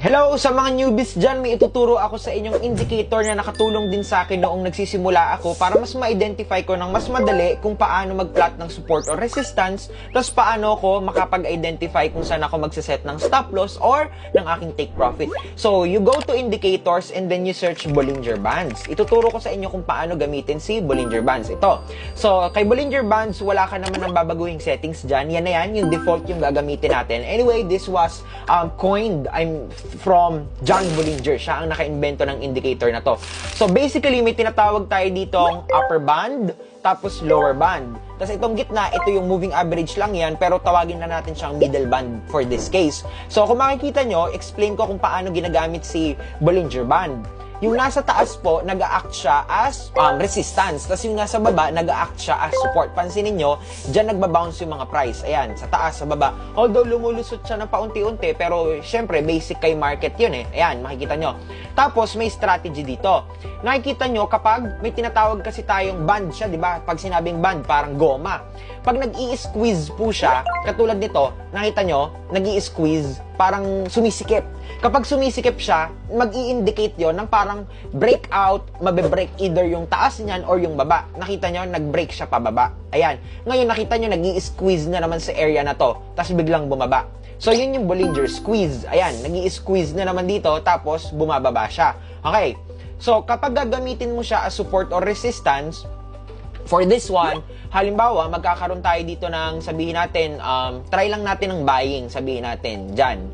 Hello sa mga newbies dyan, may ituturo ako sa inyong indicator na nakatulong din sa akin noong nagsisimula ako para mas ma-identify ko ng mas madali kung paano mag-plot ng support or resistance, plus paano ko makapag-identify kung saan ako magsaset ng stop loss or ng aking take profit. So, you go to indicators and then you search Bollinger Bands. Ituturo ko sa inyo kung paano gamitin si Bollinger Bands. Ito. So, kay Bollinger Bands, wala ka naman ng babaguhing settings dyan. Yan na yan, yung default yung gagamitin natin. Anyway, this was um, coined, I'm from John Bollinger. Siya ang naka-invento ng indicator na to. So basically, may tinatawag tayo ditong upper band, tapos lower band. Tapos itong gitna, ito yung moving average lang yan, pero tawagin na natin siyang middle band for this case. So kung makikita nyo, explain ko kung paano ginagamit si Bollinger Band. Yung nasa taas po, nag-act siya as um, resistance. Tapos yung nasa baba, nag-act siya as support. Pansinin nyo, dyan nagbabounce yung mga price. Ayan, sa taas, sa baba. Although lumulusot siya ng paunti-unti, pero syempre, basic kay market yun eh. Ayan, makikita nyo. Tapos, may strategy dito. Nakikita nyo, kapag may tinatawag kasi tayong band siya, di ba? Pag sinabing band, parang goma. Pag nag-i-squeeze po siya, katulad nito, nakita nyo, nag-i-squeeze, parang sumisikip. Kapag sumisikip siya, mag indicate yon ng parang breakout, mabe-break either yung taas niyan or yung baba. Nakita nyo, nag-break siya pababa. Ayan. Ngayon, nakita nyo, nag squeeze na naman sa area na to, tapos biglang bumaba. So, yun yung Bollinger Squeeze. Ayan, nag squeeze na naman dito, tapos bumababa siya. Okay. So, kapag gagamitin mo siya as support or resistance, For this one, halimbawa, magkakaroon tayo dito ng sabihin natin, um, try lang natin ng buying, sabihin natin, dyan.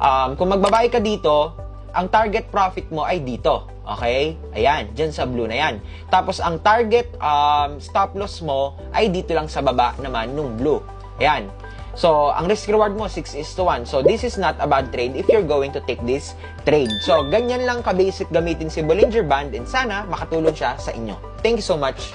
Um, kung magbabuy ka dito, ang target profit mo ay dito. Okay? Ayan, dyan sa blue na yan. Tapos, ang target um, stop loss mo ay dito lang sa baba naman nung blue. Ayan. So, ang risk reward mo, 6 is to 1. So, this is not a bad trade if you're going to take this trade. So, ganyan lang ka-basic gamitin si Bollinger Band and sana makatulong siya sa inyo. Thank you so much.